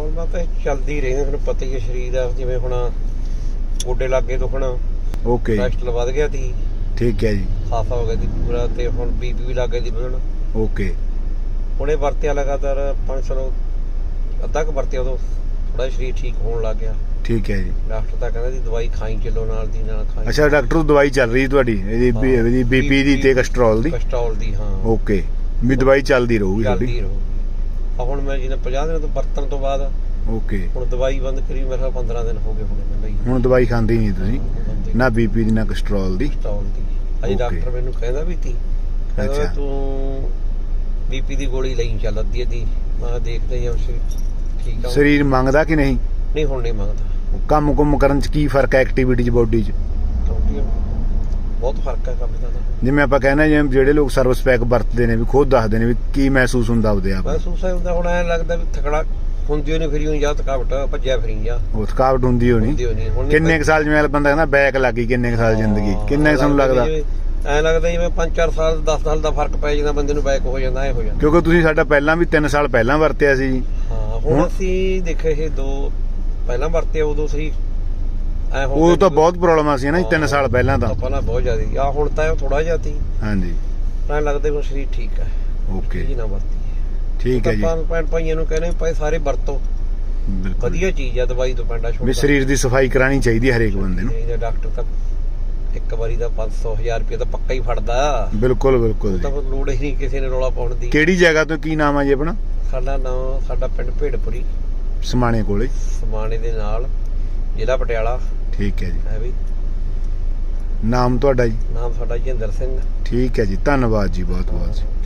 Problem ਤਾਂ ਚੱਲਦੀ ਰਹਿੰਦੀ ਤੁਹਾਨੂੰ ਪਤਾ ਹੀ ਹੈ ਸਰੀਰ ਦਾ ਜਿਵੇਂ ਹੁਣ ਗੋਡੇ ਲੱਗੇ ਦੁਖਣਾ ਓਕੇ ਜੀ ਕੋਲੇਸਟ੍ਰੋਲ ਵੱਧ ਗਿਆ ਸੀ ਠੀਕ ਹੈ ਜੀ। ਖਾਸਾ ਹੋ ਗਿਆ ਸੀ ਪੂਰਾ ਤੇ ਹੁਣ ਬੀਪੀ ਵੀ ਲੱਗ ਸੀ ਵਧਣ। ਓਕੇ ਹੁਣੇ ਵਰਤਿਆ ਲਗਾਤਾਰ 500 ਅੱਧਾ ਕੁ ਵਰਤਿਆ ਉਦੋਂ ਥੋੜਾ ਸਰੀਰ ਠੀਕ ਹੋਣ ਲੱਗ ਗਿਆ। ਠੀਕ ਹੈ ਜੀ। ਡਾਕਟਰ ਤਾਂ ਕਹਿੰਦਾ ਸੀ ਦਵਾਈ ਖਾਈ ਚੱਲੋ ਨਾਲ ਦੀ ਨਾਲ ਖਾਈ ਅੱਛਾ ਡਾਕਟਰ ਦਵਾਈ ਚੱਲ ਰਹੀ ਤੁਹਾਡੀ ਇਹਦੀ ਬੀਪੀ ਦੀ ਤੇ ਕੋਲੇਸਟ੍ਰੋਲ ਦੀ? ਕੋਲੇਸਟ੍ਰੋਲ ਦੀ ਹਾਂ। ਓਕੇ ਵੀ ਦਵਾਈ ਚੱਲਦੀ ਰਹੂਗੀ ਤੁਹਾਡੀ। ਚੱਲਦੀ ਰਹੂਗੀ। ਆ ਹੁਣ ਮੈਂ ਜਿਹਨੇ 50 ਦਿਨਾਂ ਤੋਂ ਵਰਤਣ ਤੋਂ ਬਾਅਦ ਓਕੇ। ਹੁਣ ਦਵਾਈ ਬੰਦ ਕਰੀ ਮੇਰੇ ਖਿਆਲ 15 ਦਿਨ ਹੋ ਗਏ ਹੁਣ ਮੈਨੂੰ ਲਈ। ਹੁਣ ਦਵਾਈ ਖਾਂਦੇ ਨਹੀਂ ਤੁਸੀਂ? ਨਾ ਬੀਪੀ ਦੀ ਨਾ ਕੋਲੇਸਟ੍ਰੋਲ ਦੀ? ਕੋਲੇਸਟ੍ਰੋਲ ਦੀ। ਅਜੇ. ਡਾਕਟਰ ਮੈਨੂੰ ਕਹਿੰਦਾ ਵੀ ਤੀ। ਕਹਿੰਦਾ ਅੱਛਾ। ਤੂੰ ਬੀਪੀ ਦੀ ਗੋਲੀ ਲਈ ਚੱਲ ਅੱਧੀ ਅੱਧੀ। ਮੈਂ ਦੇਖਦੇ ਸਰੀਰ ਠੀਕ ਆ। ਸਰੀਰ ਮੰਗਦਾ ਕਿ ਨਹੀਂ? ਨਹੀਂ ਹੁਣ ਨਹੀਂ ਮੰਗਦਾ। ਕੰਮ ਕੁੰਮ ਕਰਨ ਚ ਕੀ ਫ਼ਰਕ ਹੈ ਐਕਟੀਵਿਟੀ ਚ ਬੋਡੀ ਚ? ਬਹੁਤ ਫ਼ਰਕ ਹੈ ਕੰਮ ਦਾ ਤਾਂ। ਜਿਵੇਂ ਆਪਾਂ ਕਹਿੰਦੇ ਜਿਵੇਂ ਜਿਹੜੇ ਲੋਕ ਸਰਵਿਸ ਪੈਕ ਵਰਤਦੇ ਨੇ ਵੀ ਖੁਦ ਦੱਸਦੇ ਨੇ ਵੀ ਕੀ ਮਹਿਸੂਸ ਹੁੰਦਾ ਉਹਦੇ ਆਪ। ਮਹਿਸੂਸ ਹੈ ਹੁੰਦਾ ਹੁਣ ਐ ਲੱਗਦਾ ਵੀ ਥਕੜਾ ਹੁੰਦੀ ਨਹੀਂ ਫਿਰੀ ਜਾਂ ਥਕਾਵਟ ਭੱਜਿਆ ਫਿਰੀ ਜਾ ਉਹ ਥਕਾਵਟ ਹੁੰਦੀ ਹੋਣੀ। ਹੋਣੀ ਹੁਣ ਕਿੰਨੇ ਕੁ ਸਾਲ ਜਿਵੇਂ ਬੰਦਾ ਕਹਿੰਦਾ ਬੈਕ ਲੱਗੀ ਕਿੰਨੇ ਕੁ ਸਾਲ ਜ਼ਿੰਦਗੀ ਕਿੰਨੇ ਤੁਹਾਨੂੰ ਲੱਗਦਾ ਐ ਲੱਗਦਾ ਜਿਵੇਂ 5-4 ਸਾਲ 10 ਸਾਲ ਦਾ ਫ਼ਰਕ ਪੈ ਜਾਂਦਾ ਬੰਦੇ ਨੂੰ ਬੈਕ ਹੋ ਜਾਂਦਾ ਐ ਹੋ ਜਾਂਦਾ। ਕਿਉਂਕਿ ਤੁਸੀਂ ਸਾਡਾ ਪਹਿਲਾਂ ਵੀ 3 ਸਾਲ ਪਹਿਲਾਂ ਵਰਤਿਆ ਸੀ। ਹਾਂ ਹੁਣ- ਹੁਣ ਅਸੀਂ ਦੇਖੇ ਇਹ ਦੋ ਪਹਿਲਾਂ ਵਰਤੇ ਉਦੋਂ ਸਹੀ ਐ ਉਦੋਂ ਤਾਂ ਬਹੁਤ ਪ੍ਰੋਬਲਮ ਸੀ ਨਾ 3 ਸਾਲ ਪਹਿਲਾਂ ਤਾਂ। ਪਹਿਲਾਂ ਬਹੁਤ ਜ਼ਿਆਦਾ। ਆ ਹੁਣ ਤਾਂ ਥੋੜਾ ਜਿਹਾ ਤੀ ਹਾਂਜੀ। ਐ ਲੱਗਦਾ ਵੀ ਸਰੀਰ ਠੀਕ ਹੈ। ਓਕੇ। ਜੀ ਨਾ ਵਰਤੀ ਠੀਕ ਹੈ ਜੀ। ਆਪਾਂ ਭੈਣ ਭਾਈਆਂ ਨੂੰ ਕਹਿੰਦੇ ਭਾਈ ਸਾਰੇ ਵਰਤੋ। ਬਿਲਕੁਲ। ਵਧੀਆ ਚੀਜ਼ ਆ ਦਵਾਈ ਤੋਂ ਪੈਂਡਾ ਛੋੜਦਾ ਵੀ ਸਰੀਰ ਦੀ ਸਫ਼ਾਈ ਕਰਾਣੀ ਚਾਹੀਦੀ ਹਰੇਕ ਬੰਦੇ ਨੂੰ। ਇਹਦਾ ਡਾਕਟਰ ਤਾਂ ਇੱਕ ਵਾਰੀ ਦਾ 500 1000 ਰੁਪਏ ਤਾਂ ਪੱਕਾ ਹੀ ਫੜਦਾ। ਬਿਲਕੁਲ ਬਿਲਕੁਲ ਤਾਂ ਲੋੜ ਹੀ ਨਹੀਂ ਕਿਸੇ ਨੇ ਰੌਲਾ ਪਾਉਣ ਦੀ। ਕਿਹੜੀ ਜਗ੍ਹਾ ਤੋਂ ਕੀ ਨਾਮ ਆ ਜੀ ਆਪਣਾ? ਸਾਡਾ ਨਾਮ ਸਾਡਾ ਪਿੰਡ ਭੇੜਪੁਰੀ। ਸਮਾਣੇ ਕੋਲੇ। ਸਮਾਣੇ ਦੇ ਨਾਲ ਜ਼ਿਲ੍ਹਾ ਪਟਿਆਲਾ। ਠੀਕ ਹੈ ਜੀ। ਹੈ ਵੀ। ਨਾਮ ਤੁਹਾਡਾ ਜੀ? ਨਾਮ ਸਾਡਾ ਜਿੰਦਰ ਸਿੰਘ। ਠੀਕ ਹੈ ਜੀ। ਧੰਨਵਾਦ ਜੀ ਬਹੁਤ ਬਹੁਤ ਜੀ।